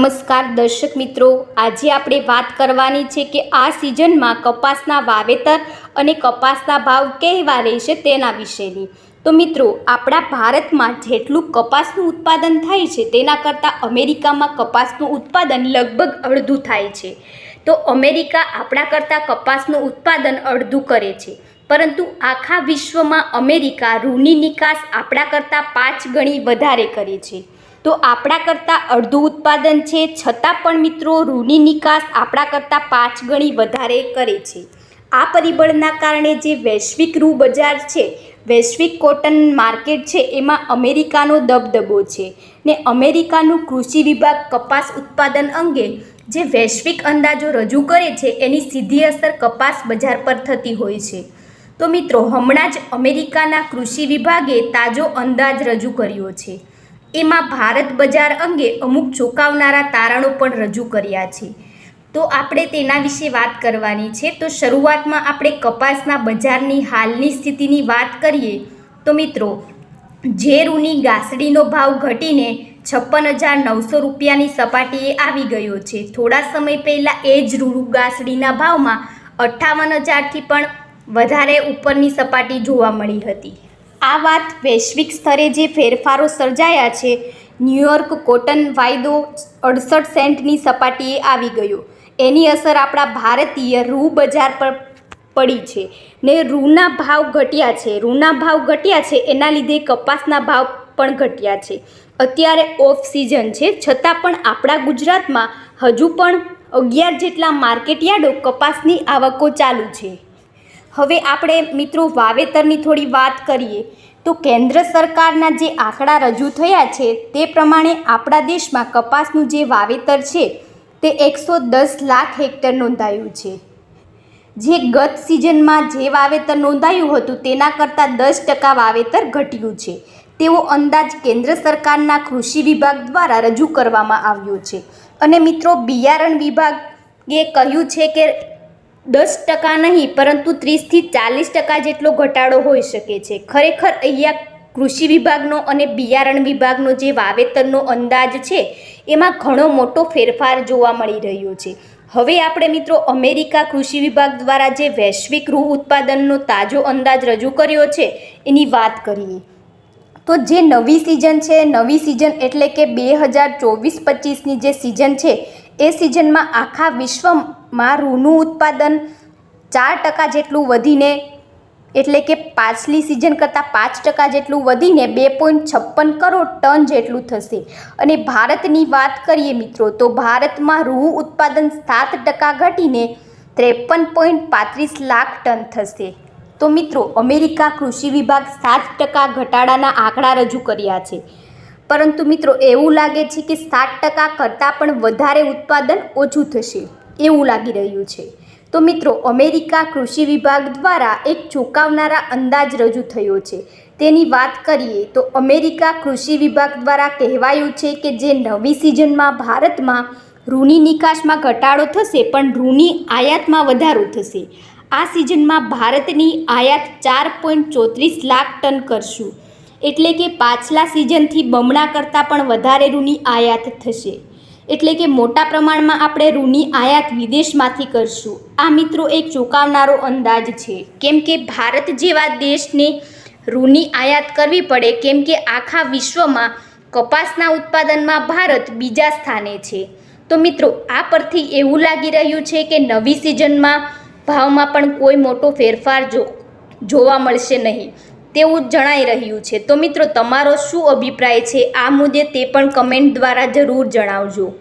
નમસ્કાર દર્શક મિત્રો. આજે આપણે વાત કરવાની છે કે આ સિઝનમાં કપાસના વાવેતર અને કપાસના ભાવ કેવા રહેશે તેના વિશેની. તો મિત્રો, આપણા ભારતમાં જેટલું કપાસનું ઉત્પાદન થાય છે તેના કરતાં અમેરિકામાં કપાસનું ઉત્પાદન લગભગ અડધું થાય છે. તો અમેરિકા આપણા કરતાં કપાસનું ઉત્પાદન અડધું કરે છે. પરંતુ આખા વિશ્વમાં અમેરિકા રૂની નિકાસ આપણા કરતાં પાંચ ગણી વધારે કરે છે. તો આપણા કરતાં અડધું ઉત્પાદન છે, છતાં પણ મિત્રો રૂની નિકાસ આપણા કરતાં પાંચ ગણી વધારે કરે છે. આ પરિબળના કારણે જે વૈશ્વિક રૂ બજાર છે, વૈશ્વિક કોટન માર્કેટ છે, એમાં અમેરિકાનો દબદબો છે ને અમેરિકાનું કૃષિ વિભાગ કપાસ ઉત્પાદન અંગે જે વૈશ્વિક અંદાજો રજૂ કરે છે, એની સીધી અસર કપાસ બજાર પર થતી હોય છે. તો મિત્રો, હમણાં જ અમેરિકાના કૃષિ વિભાગે તાજો અંદાજ રજૂ કર્યો છે. એમાં ભારત બજાર અંગે અમુક ચોંકાવનારા તારણો પણ રજૂ કર્યા છે. તો આપણે તેના વિશે વાત કરવાની છે. તો શરૂઆતમાં આપણે કપાસના બજારની હાલની સ્થિતિની વાત કરીએ તો મિત્રો ઝેરુની ગાસડીનો ભાવ ઘટીને છપ્પન હજાર નવસો રૂપિયાની સપાટીએ આવી ગયો છે. થોડા સમય પહેલાં એ જ રૂ ગાસડીના ભાવમાં અઠ્ઠાવન હજારથી પણ વધારે ઉપરની સપાટી જોવા મળી હતી. આ વાત વૈશ્વિક સ્તરે જે ફેરફારો સર્જાયા છે, ન્યૂયોર્ક કોટન વાયદો અડસઠ સેન્ટની સપાટીએ આવી ગયો. એની અસર આપણા ભારતીય રૂ બજાર પર પડી છે ને રૂના ભાવ ઘટ્યા છે. રૂના ભાવ ઘટ્યા છે એના લીધે કપાસના ભાવ પણ ઘટ્યા છે. અત્યારે ઓફ સિઝન છે, છતાં પણ આપણા ગુજરાતમાં હજુ પણ અગિયાર જેટલા માર્કેટ યાર્ડો કપાસની આવકો ચાલુ છે. હવે આપણે મિત્રો વાવેતરની થોડી વાત કરીએ. તો કેન્દ્ર સરકારના જે આંકડા રજૂ થયા છે, તે પ્રમાણે આપણા દેશમાં કપાસનું જે વાવેતર છે, તે એકસો દસ લાખ હેક્ટર નોંધાયું છે. જે ગત સિઝનમાં જે વાવેતર નોંધાયું હતું, તેના કરતાં દસ ટકા વાવેતર ઘટ્યું છે. તેવો અંદાજ કેન્દ્ર સરકારના કૃષિ વિભાગ દ્વારા રજૂ કરવામાં આવ્યો છે. અને મિત્રો બિયારણ વિભાગે કહ્યું છે કે દસ ટકા નહીં, પરંતુ ત્રીસથી ચાલીસ ટકા જેટલો ઘટાડો હોઈ શકે છે. ખરેખર અહીંયા કૃષિ વિભાગનો અને બિયારણ વિભાગનો જે વાવેતરનો અંદાજ છે, એમાં ઘણો મોટો ફેરફાર જોવા મળી રહ્યો છે. હવે આપણે મિત્રો અમેરિકા કૃષિ વિભાગ દ્વારા જે વૈશ્વિક રૂ ઉત્પાદનનો તાજો અંદાજ રજૂ કર્યો છે, એની વાત કરીએ. તો જે નવી સિઝન છે, નવી સિઝન એટલે કે બે હજાર ચોવીસ પચીસની જે સિઝન છે એ સિઝનમાં આખા વિશ્વમાં રૂનું ઉત્પાદન ચાર ટકા જેટલું વધીને, એટલે કે પાછલી સિઝન કરતાં પાંચ ટકા જેટલું વધીને બે પોઈન્ટ છપ્પન કરોડ ટન જેટલું થશે. અને ભારતની વાત કરીએ મિત્રો, તો ભારતમાં રૂ ઉત્પાદન સાત ટકા ઘટીને ત્રેપન પોઈન્ટ પાંત્રીસ લાખ ટન થશે. તો મિત્રો, અમેરિકા કૃષિ વિભાગ સાત ટકા ઘટાડાના આંકડા રજૂ કર્યા છે. પરંતુ મિત્રો, એવું લાગે છે કે સાત ટકા કરતાં પણ વધારે ઉત્પાદન ઓછું થશે. એવું લાગી રહ્યું છે. તો મિત્રો, અમેરિકા કૃષિ વિભાગ દ્વારા એક ચોંકાવનારા અંદાજ રજૂ થયો છે. તેની વાત કરીએ તો અમેરિકા કૃષિ વિભાગ દ્વારા કહેવાયું છે કે જે નવી સિઝનમાં ભારતમાં ઋની નિકાસમાં ઘટાડો થશે, પણ ઋની આયાતમાં વધારો થશે. આ સિઝનમાં ભારતની આયાત ચાર પોઈન્ટ ચોત્રીસ લાખ ટન કરશું. એટલે કે પાછલા સિઝનથી બમણા કરતાં પણ વધારે રૂની આયાત થશે. એટલે કે મોટા પ્રમાણમાં આપણે રૂની આયાત વિદેશમાંથી કરશું. આ મિત્રો એક ચોંકાવનારો અંદાજ છે. કેમ કે ભારત જેવા દેશને રૂની આયાત કરવી પડે, કેમ કે આખા વિશ્વમાં કપાસના ઉત્પાદનમાં ભારત બીજા સ્થાને છે. તો મિત્રો, આ પરથી એવું લાગી રહ્યું છે કે નવી સિઝનમાં ભાવમાં પણ કોઈ મોટો ફેરફાર જો, જોવા મળશે નહીં. તેવું જણાઈ રહ્યું છે. તો મિત્રો, તમારો શું અભિપ્રાય છે? આ મુદ્દે તે પણ કમેન્ટ દ્વારા જરૂર જણાવજો.